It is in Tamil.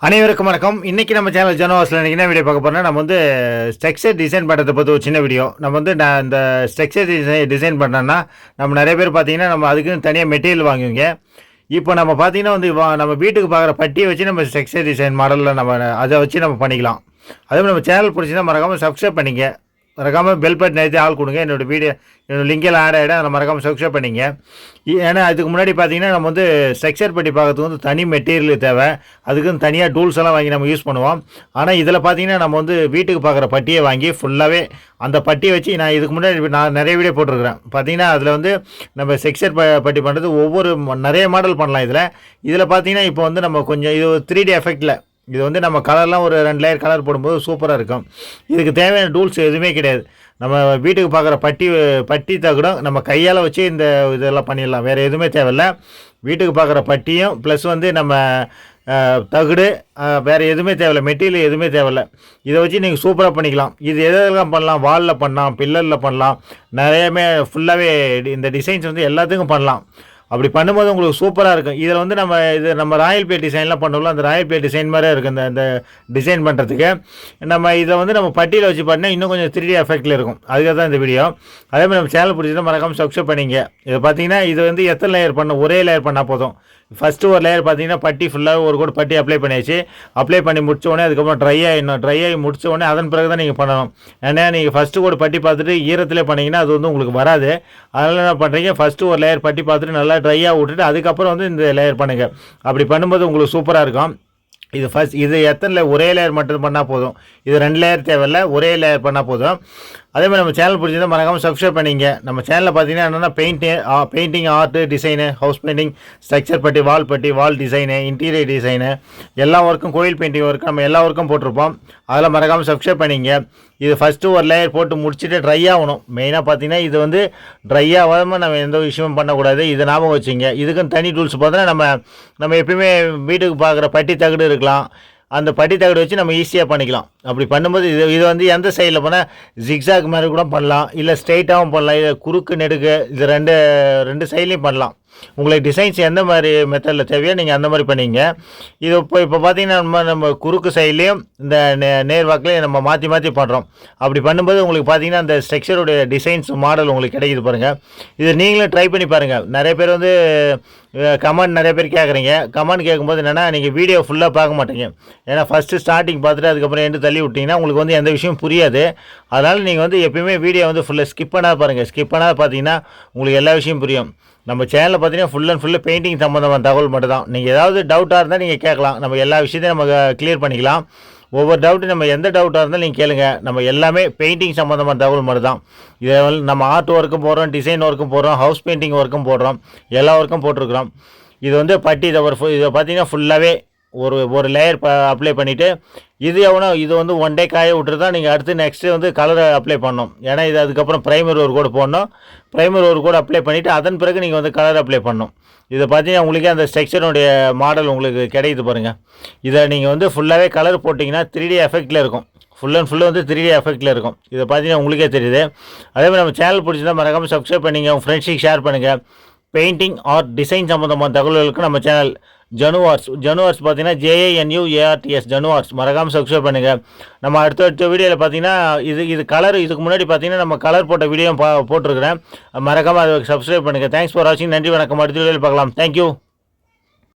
அனைவருக்கும் வணக்கம். இன்றைக்கி நம்ம சேனல் ஜனவாஸில் இன்றைக்கி என்ன வீடியோ பார்க்க போகிறோம்னா நம்ம வந்து ஸ்ட்ரக்சர் டிசைன் பண்ணுறதை பற்றி ஒரு சின்ன வீடியோ நம்ம வந்து நான் இந்த ஸ்ட்ரக்சர் டிசைன் டிசைன் பண்ணோன்னா நம்ம நிறைய பேர் பார்த்தீங்கன்னா நம்ம அதுக்குன்னு தனியாக மெட்டீரியல் வாங்குவீங்க. இப்போ நம்ம பார்த்தீங்கன்னா வந்து வா- நம்ம வீட்டுக்கு பார்க்குற பட்டியை வச்சு நம்ம ஸ்ட்ரக்சர் டிசைன் மாடலில் நம்ம அதை வச்சு நம்ம பண்ணிக்கலாம். அதே மாதிரி நம்ம சேனல் பிடிச்சினா மறக்காமல் சப்ஸ்கிரைப் பண்ணிங்க மறக்காமல் பெல் பட்டன் நிறுத்தி ஆள் கொடுங்க. என்னோட வீடியோ என்னோட லிங்கெல்லாம் ஆட் ஆகிடும் அதை மறக்காமல் சப்ஸ்கிரைப் பண்ணிங்க. ஏன்னா அதுக்கு முன்னாடி பார்த்தீங்கன்னா நம்ம வந்து ஸ்ட்ரக்சர் பட்டி பார்க்கறதுக்கு வந்து தனி மெட்டீரியல் தேவை. அதுக்குன்னு தனியாக டூல்ஸ் எல்லாம் வாங்கி நம்ம யூஸ் பண்ணுவோம். ஆனால் இதில் பார்த்தீங்கன்னா நம்ம வந்து வீட்டுக்கு பார்க்குற பட்டியை வாங்கி ஃபுல்லாகவே அந்த பட்டியை வச்சு நான் இதுக்கு முன்னாடி நான் நிறைய வீடியோ போட்டிருக்கிறேன். பார்த்தீங்கன்னா அதில் வந்து நம்ம செக்ஸர் ப பட்டி பண்ணுறது ஒவ்வொரு நிறைய மாடல் பண்ணலாம் இதில். இதில் பார்த்தீங்கன்னா இப்போ வந்து நம்ம கொஞ்சம் இது த்ரீ டி எஃபெக்டில் இது வந்து நம்ம கலர்லாம் ஒரு ரெண்டு லேயர் கலர் போடும்போது சூப்பராக இருக்கும். இதுக்கு தேவையான டூல்ஸ் எதுவுமே கிடையாது. நம்ம வீட்டுக்கு பார்க்குற பட்டி பட்டி தகுடம் நம்ம கையால் வச்சு இந்த இதெல்லாம் பண்ணிடலாம். வேறு எதுவுமே தேவையில்ல. வீட்டுக்கு பார்க்குற பட்டியும் ப்ளஸ் வந்து நம்ம தகுடு வேறு எதுவுமே தேவையில்ல. மெட்டீரியல் எதுவுமே தேவையில்லை. இதை வச்சு நீங்கள் சூப்பராக பண்ணிக்கலாம். இது எதெல்லாம் பண்ணலாம்? வாலில் பண்ணலாம் பில்லரில் பண்ணலாம். நிறையமே ஃபுல்லாகவே இந்த டிசைன்ஸ் வந்து எல்லாத்துக்கும் பண்ணலாம். அப்படி பண்ணும்போது உங்களுக்கு சூப்பராக இருக்கும். இதில் வந்து நம்ம இது நம்ம ராயல் பே டிசைன்லாம் பண்ணோம்ல அந்த ராயல் பே டிசைன் மாதிரியே இருக்குது இந்த இந்த டிசைன் பண்ணுறதுக்கு நம்ம இதை வந்து நம்ம பட்டியில் வச்சு பண்ணால் இன்னும் கொஞ்சம் த்ரீ டி எஃபெக்டில் இருக்கும். அதுக்காக தான் இந்த வீடியோ அதே மாதிரி நம்ம சேனல் பிடிச்சா மறக்காமல் சப்ஸ்கிரைப் பண்ணிங்க. இதை பார்த்தீங்கன்னா இது வந்து எத்தனை லேயர் பண்ண ஒரே லேயர் பண்ணால் போதும். ஃபஸ்ட்டு ஒரு லேயர் பார்த்தீங்கன்னா பட்டி ஃபுல்லாக ஒரு கூட பட்டி அப்ளை பண்ணியாச்சு. அப்ளை பண்ணி முடிச்ச உடனே அதுக்கப்புறம் ட்ரை ஆகிடணும் ட்ரை ஆகி முடிச்ச உடனே அதன் பிறகு தான் நீங்கள் பண்ணணும். ஏன்னா நீங்கள் ஃபஸ்ட்டு கூட பட்டி பார்த்துட்டு ஈரத்தில் பண்ணிங்கன்னா அது வந்து உங்களுக்கு வராது. அதனால் என்ன பண்ணுறீங்க ஃபஸ்ட்டு ஒரு லேயர் பட்டி பார்த்துட்டு நல்லா ட்ரையாக விட்டுட்டு அதுக்கப்புறம் வந்து இந்த லேயர் பண்ணுங்கள் அப்படி பண்ணும்போது உங்களுக்கு சூப்பராக இருக்கும். இது ஃபஸ்ட் இது எத்தனை ஒரே லேயர் மட்டும் பண்ணால் போதும். இது ரெண்டு லேயர் தேவையில்ல. ஒரே லேயர் பண்ணால் போதும். அதே மாதிரி நம்ம சேனல் பிடிச்சிருந்தா மறக்காமல் சப்ஸ்கிரைப் பண்ணிங்க. நம்ம சேனலில் பார்த்தீங்கன்னா என்னென்னா paint painting art design house painting structure putty wall putty வால் டிசைனு இன்டீரியர் டிசைனு எல்லா ஒர்க்கும் கோயில் பெயிண்டிங் ஒர்க்கு நம்ம எல்லா ஒர்க்கும் போட்டிருப்போம். அதெல்லாம் மறக்காமல் சப்ஸ்கிரைப் பண்ணிங்க. இது ஃபஸ்ட்டு ஒரு லேயர் போட்டு முடிச்சுட்டு ட்ரை ஆகணும். மெயினாக பார்த்தீங்கன்னா இது வந்து ட்ரை ஆகாமல் நம்ம எந்த விஷயமும் பண்ணக்கூடாது. இதை ஞாபகம் வச்சுங்க. இதுக்குன்னு தனி டூல்ஸ் பார்த்தோன்னா நம்ம நம்ம எப்பயுமே வீட்டுக்கு பார்க்குற பட்டி தகடு இருக்கலாம். அந்த பட்டி வச்சு நம்ம ஈஸியாக பண்ணிக்கலாம். அப்படி பண்ணும்போது இது இது வந்து எந்த சைடில் போனால் ஜிக்ஸாக் மாதிரி கூட பண்ணலாம். இல்லை ஸ்ட்ரெயிட்டாகவும் பண்ணலாம். இல்லை குறுக்கு நெடுக்கு இது ரெண்டு ரெண்டு சைட்லேயும் பண்ணலாம். உங்களுக்கு டிசைன்ஸ் எந்த மாதிரி மெத்தடில் தேவையோ நீங்கள் அந்த மாதிரி பண்ணிங்க இது இப்போ இப்போ பார்த்தீங்கன்னா நம்ம நம்ம குறுக்கு சைட்லேயும் இந்த நே நேர்வாக்கிலையும் நம்ம மாற்றி மாற்றி பண்ணுறோம் அப்படி பண்ணும்போது உங்களுக்கு பார்த்தீங்கன்னா அந்த ஸ்ட்ரக்சருடைய டிசைன்ஸ் மாடல் உங்களுக்கு கிடைக்குது பாருங்கள் இது நீங்களும் ட்ரை பண்ணி பாருங்கள் நிறைய பேர் வந்து கமெண்ட் நிறைய பேர் கேட்குறீங்க கமெண்ட் கேட்கும்போது என்னென்னா நீங்கள் வீடியோ ஃபுல்லாக பார்க்க மாட்டீங்க. ஏன்னா ஃபஸ்ட்டு ஸ்டார்டிங் பார்த்துட்டு அதுக்கப்புறம் எண்டு தள்ளி விட்டிங்கன்னா உங்களுக்கு வந்து எந்த விஷயம் புரியாது. அதனால் நீங்கள் வந்து எப்பயுமே வீடியோ வந்து ஃபுல்லாக ஸ்கிப் பண்ணாத பாருங்கள் ஸ்கிப் பண்ணாத பார்த்தீங்கன்னா உங்களுக்கு எல்லா விஷயம் புரியும். நம்ம சேனலில் பார்த்தீங்கன்னா ஃபுல் அண்ட் ஃபுல்லு பெயிண்டிங் சம்மந்தமான தகவல் மட்டும் தான் நீங்கள் ஏதாவது டவுட்டாக இருந்தால் நீங்கள் கேட்கலாம். நம்ம எல்லா விஷயத்தையும் நம்ம கிளியர் பண்ணிக்கலாம். ஒவ்வொரு டவுட்டு நம்ம எந்த டவுட்டாக இருந்தாலும் நீங்கள் கேளுங்க. நம்ம எல்லாமே பெயிண்டிங் சம்மந்தமான தகவல் மாதிரி தான் இதை வந்து நம்ம ஆர்ட் ஒர்க்கும் போடுறோம் டிசைன் ஒர்க்கும் போடுறோம் ஹவுஸ் பெயிண்டிங் ஒர்க்கும் போடுறோம் எல்லா ஒர்க்கும் போட்டிருக்கிறோம். இது வந்து பட்டி இதை ஒரு இதை பார்த்தீங்கன்னா ஃபுல்லாகவே ஒரு ஒரு லேயர் ப அப்ளை பண்ணிவிட்டு இது எவ்வளோ இது வந்து ஒன் டே காய விட்டுட்டு தான் நீங்கள் அடுத்து நெக்ஸ்ட்டு வந்து கலரை அப்ளை பண்ணணும். ஏன்னா இது அதுக்கப்புறம் ப்ரைமர் ஒரு கூட போடணும். ப்ரைமர் ஒரு கூட அப்ளை பண்ணிவிட்டு அதன் பிறகு நீங்கள் வந்து கலர் அப்ளை பண்ணணும். இதை பார்த்தீங்கன்னா உங்களுக்கே அந்த ஸ்ட்ரக்சருடைய மாடல் உங்களுக்கு கிடைக்குது பாருங்கள் இதை நீங்கள் வந்து ஃபுல்லாகவே கலர் போட்டிங்கன்னா த்ரீ டி எஃபெக்டில் இருக்கும். ஃபுல் அண்ட் ஃபுல்லு வந்து த்ரீ டி எஃபெக்டில் இருக்கும். இதை பார்த்தீங்கன்னா உங்களுக்கே தெரியுது. அதே மாதிரி நம்ம சேனல் பிடிச்சிருந்தா மறக்காமல் சப்ஸ்கிரைப் பண்ணிங்க உங்கள் ஃப்ரெண்ட்ஸுக்கு ஷேர் பண்ணுங்கள் பெயிண்டிங் ஆர் டிசைன் சம்மந்தமான தகவல்களுக்கு நம்ம சேனல் ஜனுவார்ஸ் ஜனுவார்ஸ் பார்த்தீங்கன்னா ஜேஏஎன்யூ ஏஆர்டிஎஸ் ஜனுவார்ஸ். மறக்காமல் சப்ஸ்கிரைப் பண்ணுங்கள் நம்ம அடுத்த அடுத்த வீடியோவில் பார்த்தீங்கன்னா இது இது கலர் இதுக்கு முன்னாடி பார்த்தீங்கன்னா நம்ம கலர் போட்ட வீடியோ பா போட்டிருக்கிறேன். மறக்காமல் அதை சப்ஸ்கிரைப் பண்ணுங்கள் தேங்க்ஸ் ஃபார் வாட்சிங் நன்றி வணக்கம். அடுத்த வீடியோவில் பார்க்கலாம். தேங்க்யூ